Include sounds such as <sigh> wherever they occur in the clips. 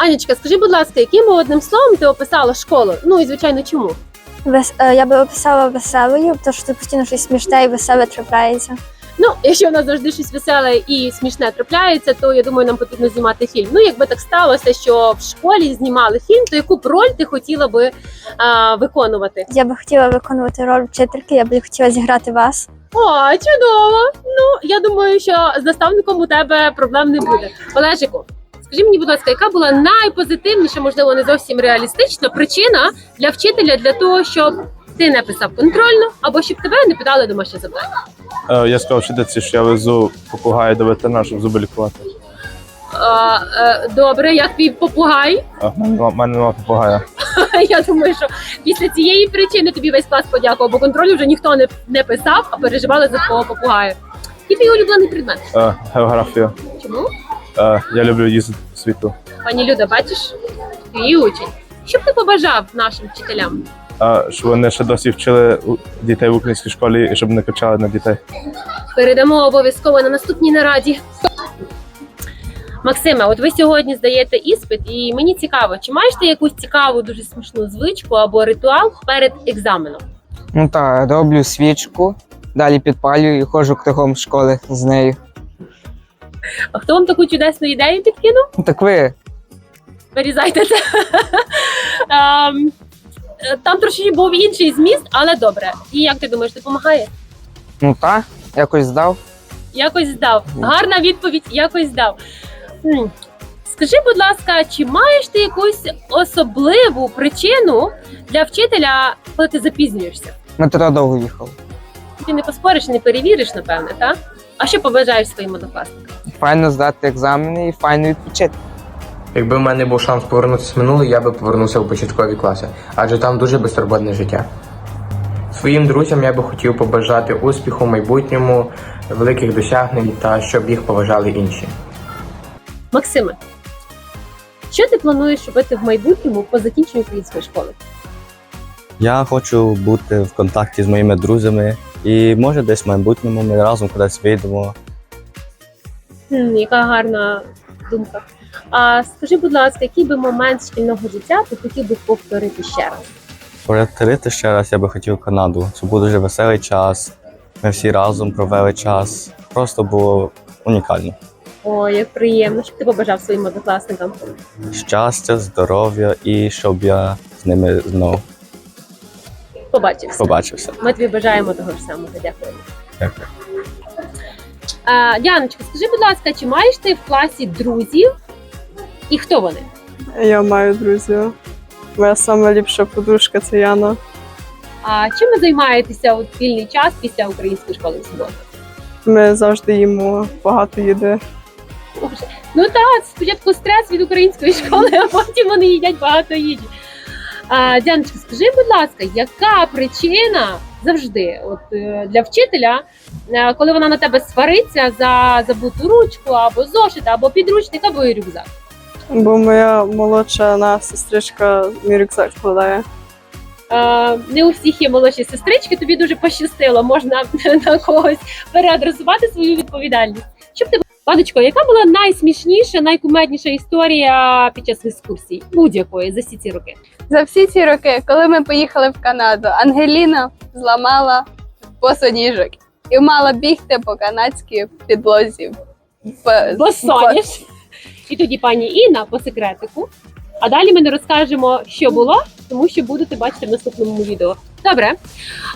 Анічка, скажи, будь ласка, яким одним словом ти описала школу? Ну і звичайно, чому? Вес... е, Я би описала веселою, тому що тут постійно щось смішне і веселе трапляється. Ну, якщо в нас завжди щось веселе і смішне трапляється, то я думаю, нам потрібно знімати фільм. Ну, якби так сталося, що в школі знімали фільм, то яку б роль ти хотіла би а, виконувати? Я би хотіла виконувати роль вчительки, я би хотіла зіграти вас. О, чудово! Ну я думаю, що з наставником у тебе проблем не буде. Олежику, скажи мені, будь ласка, яка була найпозитивніша, можливо, не зовсім реалістична причина для вчителя для того, щоб ти не писав контрольно або щоб тебе не питали домашнє завдання? Е, Я сказав вчительці, що я везу попугая до ветеринара, щоб зуби лікувати. А, е, добре, як твій попугай? А в мене нема- в мене немає попугая. <laughs> Я думаю, що після цієї причини тобі весь клас подякував, бо контролю вже ніхто не, не писав, а переживали за твого попугая. Який твій улюблений предмет? Е, Географія. Чому? Е, Я люблю їздити по світу. Пані Люда, бачиш? Твій учень. Що б ти побажав нашим вчителям? Е, Щоб вони ще досі вчили у- дітей в українській школі і щоб не кричали на дітей. Передамо обов'язково на наступній нараді. Максиме, от ви сьогодні здаєте іспит, і мені цікаво, чи маєш ти якусь цікаву, дуже смішну звичку або ритуал перед екзаменом? Ну так, роблю свічку, далі підпалюю і ходжу кругом школи з нею. А хто вам таку чудесну ідею підкинув? Ну так ви. Вирізайте це. <laughs> Ем, е, Там трошки був інший зміст, але добре. І як ти думаєш, допомагає? Ну так, якось здав. Якось здав. Гарна відповідь, якось здав. Скажи, будь ласка, чи маєш ти якусь особливу причину для вчителя, коли ти запізнюєшся? Метро довго їхав. Ти не поспориш, не перевіриш, напевне, так? А що побажаєш своїм однокласникам? Файно здати екзамени і файно відпочити. Якби в мене був шанс повернутися в минуле, я би повернувся в початкові класи, адже там дуже безтурботне життя. Своїм друзям я би хотів побажати успіху в майбутньому, великих досягнень та щоб їх поважали інші. Максиме, що ти плануєш робити в майбутньому по закінченню української школи? Я хочу бути в контакті з моїми друзями, і може десь в майбутньому ми разом кудись вийдемо. Хм, яка гарна думка. А скажи, будь ласка, який би момент шкільного життя ти хотів би повторити ще раз? Повторити ще раз я би хотів Канаду. Це був дуже веселий час. Ми всі разом провели час. Просто було унікально. О, як приємно, що ти побажав своїм однокласникам. Щастя, здоров'я і щоб я з ними знову Побачився. побачився. Ми тобі бажаємо того ж самого. Дякуємо. Дякую. А, Діаночка, скажи, будь ласка, чи маєш ти в класі друзів? І хто вони? Я маю друзів. Моя сама ліпша подружка це Яна. А чим ви займаєтеся у вільний час після української школи в суботу? Ми завжди їмо багато їди. Ну так, спочатку стрес від української школи, а потім вони їдять багато їжі. А, Діаночка, скажи, будь ласка, яка причина завжди от, е, для вчителя, е, коли вона на тебе свариться за забуту ручку, або зошит, або підручник, або і рюкзак? Бо моя молодша на сестричка мій рюкзак складає. Е, не у всіх є молодші сестрички, тобі дуже пощастило, можна <laughs> на когось переадресувати свою відповідальність. Щоб ти Паночко, яка була найсмішніша, найкумедніша історія під час екскурсії? Будь-якої за всі ці роки? За всі ці роки, коли ми поїхали в Канаду, Ангеліна зламала босоніжок і мала бігти по канадській підлозі. По- Бо. І тоді пані Інна по секретику. А далі ми не розкажемо, що було, тому що будете бачити в наступному відео. Добре.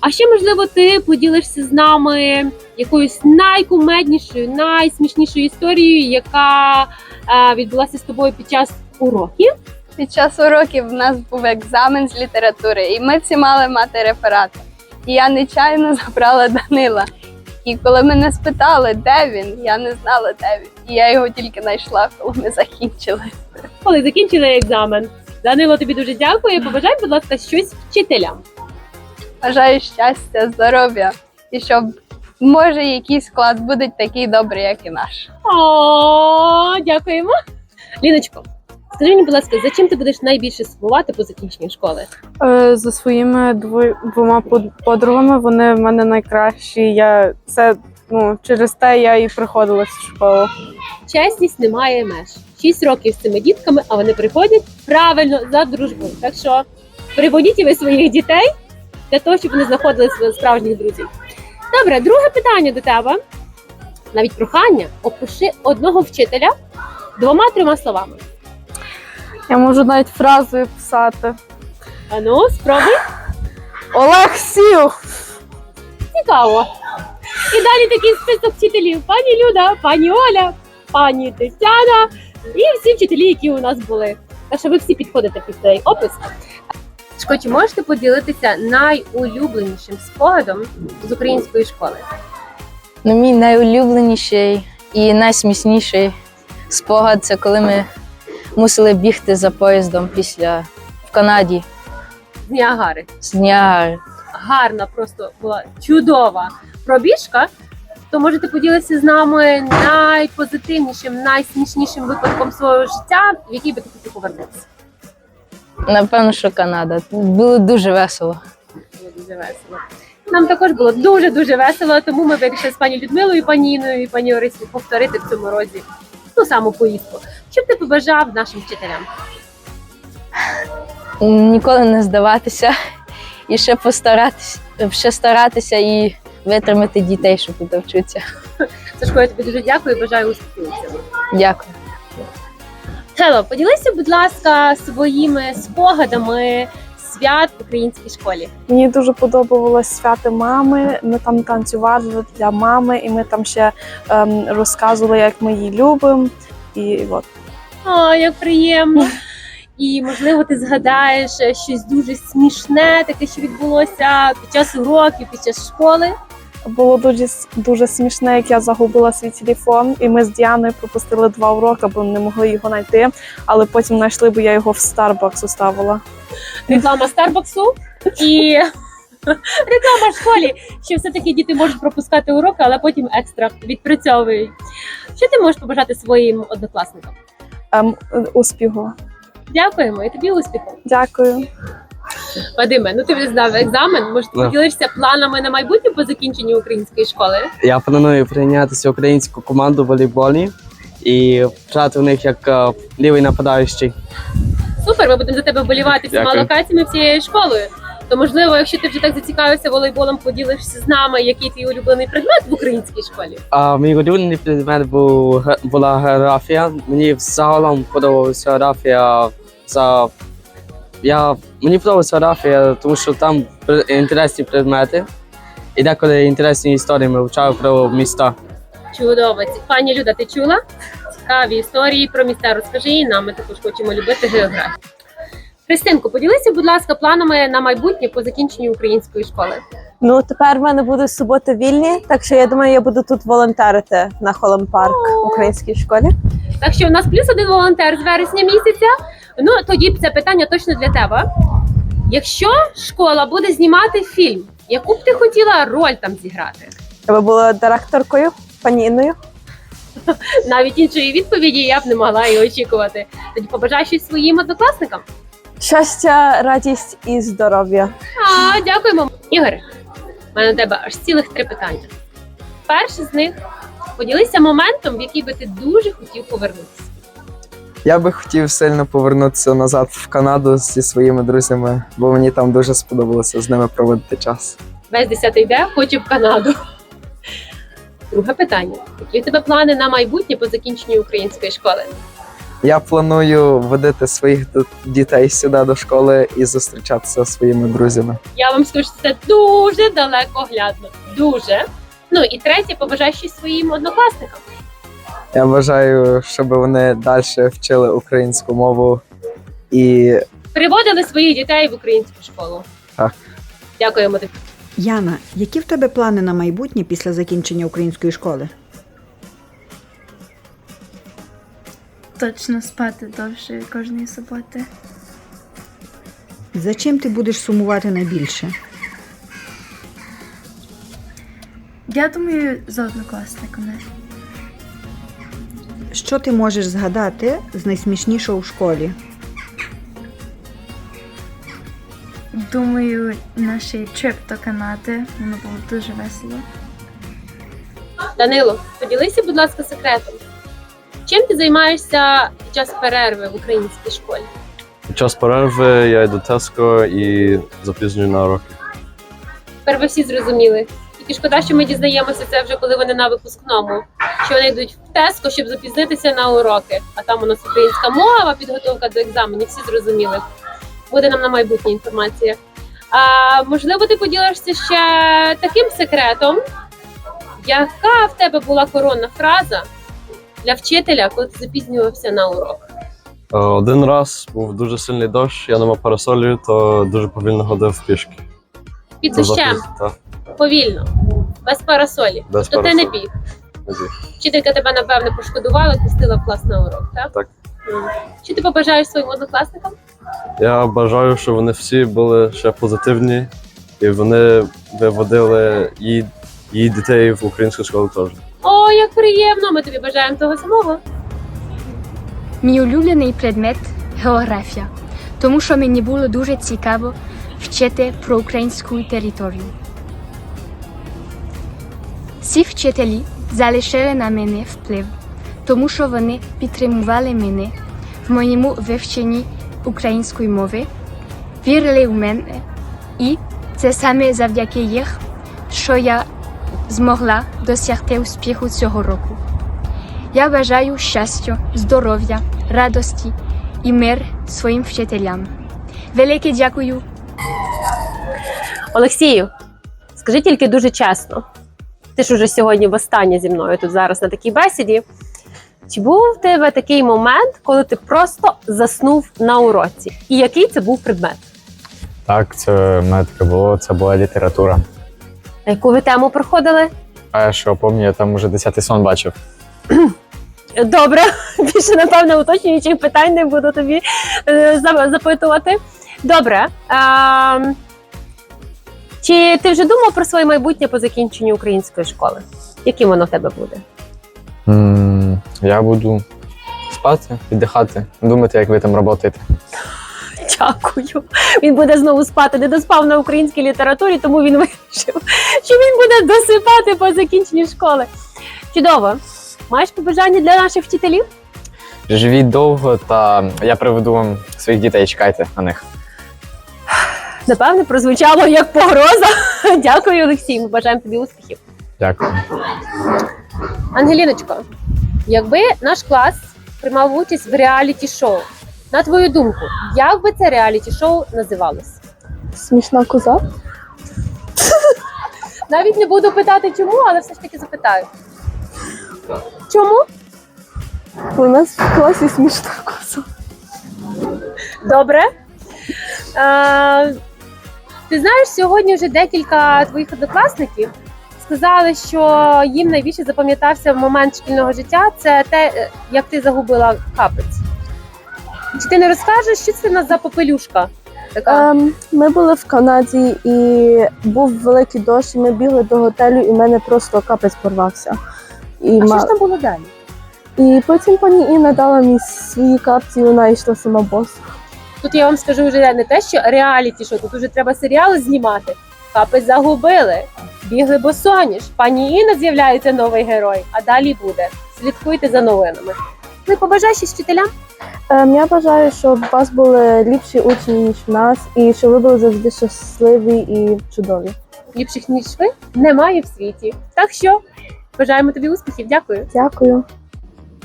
А ще, можливо, ти поділишся з нами якоюсь найкумеднішою, найсмішнішою історією, яка е, відбулася з тобою під час уроків. Під час уроків в нас був екзамен з літератури, і ми всі мали мати реферати. І я нечайно <laughs> забрала Данила. І коли мене спитали, де він, я не знала, де він. І я його тільки знайшла, коли ми закінчили. Коли закінчили екзамен. Данило, тобі дуже дякую. Побажай, будь ласка, щось вчителям. Бажаю щастя, здоров'я і щоб може якийсь клас буде такий добрий, як і наш. О, дякуємо. Ліночко, скажи мені, будь ласка, за чим ти будеш найбільше сумувати по закінченню школи? Е, За своїми двома подругами вони в мене найкращі. Я це ну через те я і приходила в школу. Чесність не має меж. 6 років з цими дітками, а вони приходять правильно за дружбою. Так що приводіть ви своїх дітей для того, щоб вони знаходили справжніх друзів. Добре, друге питання до тебе. Навіть прохання, опиши одного вчителя двома-трьома словами. Я можу навіть фразою писати. Ану, спробуй. Олег сів! Цікаво. І далі такий список вчителів: пані Люда, пані Оля, пані Тетяна і всі вчителі, які у нас були. Так що ви всі підходите під цей опис. Шко, чи можете поділитися найулюбленішим спогадом з української школи? Ну, мій найулюбленіший і найсмісніший спогад це коли ми мусили бігти за поїздом після в Канаді З Ніагари. з Ніагари. Гарна, просто була чудова пробіжка. То можете поділитися з нами найпозитивнішим, найсмішнішим випадком свого життя, в який би ти хотів повернутися. Напевно, що Канада. Було дуже весело. Було дуже весело. Нам також було дуже дуже весело, тому ми вирішили з пані Людмилою, пані Іною і пані Орисі повторити в цьому році ту саму поїздку. Що б ти побажав нашим вчителям? Ніколи не здаватися і ще постаратися, ще старатися і витримати дітей, що тут вчаться. Сашко, я тобі дуже дякую і бажаю успіхів. Дякую. Хело, поділися, будь ласка, своїми спогадами свят в українській школі. Мені дуже подобалось свято мами. Ми там танцювали для мами, і ми там ще ем, розказували, як ми її любимо. І от. О, як приємно. І можливо, ти згадаєш щось дуже смішне, таке, що відбулося під час уроків, під час школи. Було дуже дуже смішне, як я загубила свій телефон, і ми з Діаною пропустили два уроки, бо не могли його знайти. Але потім знайшли, бо я його в Starbucks оставила. реклама Старбаксу і <laughs> реклама в школі, що все-таки діти можуть пропускати уроки, але потім екстра відпрацьовують. Що ти можеш побажати своїм однокласникам? Ем, успіху. Дякуємо і тобі успіху. Дякую. Вадиме, ну ти вже здав екзамен. Може, ти поділишся планами на майбутнє по закінченню української школи? Я планую прийнятися в українську команду в волейболі і грати в них як е, лівий нападаючий. Супер, ми будемо за тебе вболівати всіма Дякую. локаціями всією школою. То можливо, якщо ти вже так зацікавився волейболом, поділишся з нами, який твій улюблений предмет в українській школі. А мій улюблений предмет був була географія. Мені взагалом подобалася географія за я мені подобалася географія, тому що там інтересні предмети. І деколи інтересні історії ми вивчали про міста. Чудово. Ці- Пані Люда, ти чула? Цікаві історії про міста. Розкажи і нам. Ми також хочемо любити географію. Христинко, поділися, будь ласка, планами на майбутнє по закінченню української школи. Ну тепер в мене будуть суботи вільні, так що я думаю, я буду тут волонтерити на Холм Парк українській школі. Так що у нас плюс один волонтер з вересня місяця. Ну тоді це питання точно для тебе. Якщо школа буде знімати фільм, яку б ти хотіла роль там зіграти? Я би була директоркою, пані Інною. <laughs> Навіть іншої відповіді я б не могла і очікувати. Тоді побажай щось своїм однокласникам. Щастя, радість і здоров'я. А, дякуємо. Ігор, у мене до тебе аж цілих три питання. Перше з них поділися моментом, в який би ти дуже хотів повернутися. Я би хотів сильно повернутися назад в Канаду зі своїми друзями, бо мені там дуже сподобалося з ними проводити час. Весь десятий йде, хочу в Канаду. Друге питання: які в тебе плани на майбутнє по закінченню української школи? Я планую водити своїх дітей сюди до школи і зустрічатися зі своїми друзями. Я вам скажу, що це дуже далекоглядно. Дуже. Ну і третє, побажай щось своїм однокласникам. Я бажаю, щоб вони далі вчили українську мову і Приводили своїх дітей в українську школу. Так. Дякуємо тобі. Яна, які в тебе плани на майбутнє після закінчення української школи? Точно спати довше кожної суботи. За чим ти будеш сумувати найбільше? Я думаю, за однокласниками. Що ти можеш згадати з найсмішнішого в школі? Думаю, наш трип до Канади. Воно було дуже весело. Данило, поділися, будь ласка, секретом. Чим ти займаєшся під час перерви в українській школі? Під час перерви я йду Теско і запізнюю на уроки. Тепер ви всі зрозуміли. Тільки шкода, що ми дізнаємося це вже коли вони на випускному. Що вони йдуть в Теско, щоб запізнитися на уроки. А там у нас українська мова, підготовка до екзаменів, всі зрозуміли. Буде нам на майбутнє інформація. А можливо, ти поділишся ще таким секретом, яка в тебе була коронна фраза для вчителя, коли ти запізнювався на урок? Е, Один раз був дуже сильний дощ, я не мав парасолі, то дуже повільно ходив пішки. Під До дощем, Так, повільно, без парасолі. без То ти не парасолі. біг. Не біг. Вчителька тебе напевне пошкодувала, пустила в клас на урок, так? Так. Що ти побажаєш своїм однокласникам? Я бажаю, щоб вони всі були ще позитивні і вони виводили її, її дітей в українську школу теж. О, як приємно! Ми тобі бажаємо того самого. Мій улюблений предмет географія, тому що мені було дуже цікаво вчити про українську територію. Ці вчителі залишили на мене вплив, тому що вони підтримували мене в моєму вивченні української мови, вірили в мене, і це саме завдяки їх, що я змогла досягти успіху цього року. Я бажаю щастя, здоров'я, радості і мир своїм вчителям. Велике дякую Олексію, скажи тільки дуже чесно. Ти ж уже сьогодні востаннє зі мною тут зараз на такій бесіді. Чи був в тебе такий момент, коли ти просто заснув на уроці? І який це був предмет? Так, це в мене таке було, це була література. А яку ви тему проходили? А я що пам'ятаю, я там уже десятий сон бачив. <clears throat> Добре, <laughs> більше напевно уточнюючих питань не буду тобі е, за- запитувати. Добре. А, чи ти вже думав про своє майбутнє по закінченню української школи? Яким воно в тебе буде? м я буду спати, віддихати, думати, як ви там працюєте. Дякую. Він буде знову спати. Не доспав на українській літературі, тому він вирішив, що він буде досипати по закінченню школи. Чудово. Маєш побажання для наших вчителів? Живіть довго, та я приведу вам своїх дітей, чекайте на них. Напевне, прозвучало як погроза. <laughs> Дякую, Олексій. Ми бажаємо тобі успіхів. Дякую. Ангеліночко, якби наш клас приймав участь в реаліті-шоу, на твою думку, як би це реаліті-шоу називалось? Смішна коза. <laughs> Навіть не буду питати чому, але все ж таки запитаю. Чому? У нас в класі смішна коза. Добре. Ти знаєш, сьогодні вже декілька твоїх однокласників сказали, що їм найбільше запам'ятався момент шкільного життя це те, е, як ти загубила капець. Чи ти не розкажеш, що це в нас за попелюшка? Така? Ем, ми були в Канаді і був великий дощ, і ми бігли до готелю, і в мене просто капець порвався. І, а ма- що ж там було далі? і потім пані Інна дала мені свої капці, і вона йшла сама бос. Тут я вам скажу вже не те, що реаліті, що тут вже треба серіал знімати. Капець загубили, бігли босоніж. Пані Інна з'являється новий герой, а далі буде. Слідкуйте за новинами. Побажай щось вчителям. Ем, я бажаю, щоб у вас були ліпші учні, ніж в нас, і щоб ви були завжди щасливі і чудові. Ліпших ніж ви немає в світі. Так що бажаємо тобі успіхів. Дякую. Дякую.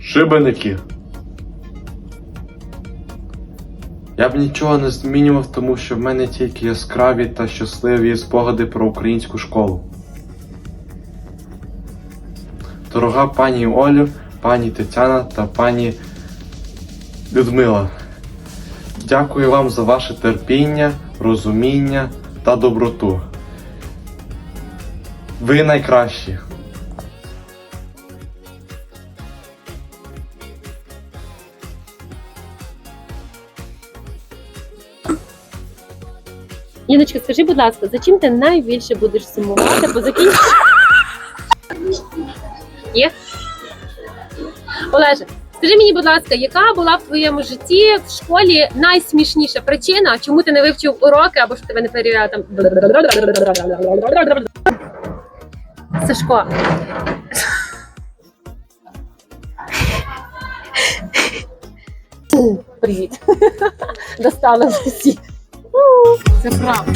Шибеники. Я б нічого не змінював, тому що в мене тільки яскраві та щасливі спогади про українську школу. Дорога пані Олю, пані Тетяна та пані Людмила. Дякую вам за ваше терпіння, розуміння та доброту. Ви найкращі. Ліночка, скажи, будь ласка, за чим ти найбільше будеш сумувати по закінченню? Є? Олеже, скажи мені, будь ласка, яка була в твоєму житті в школі найсмішніша причина, чому ти не вивчив уроки або що тебе не перевіряли там? Сашко. Привіт. Достали всі. Це правда.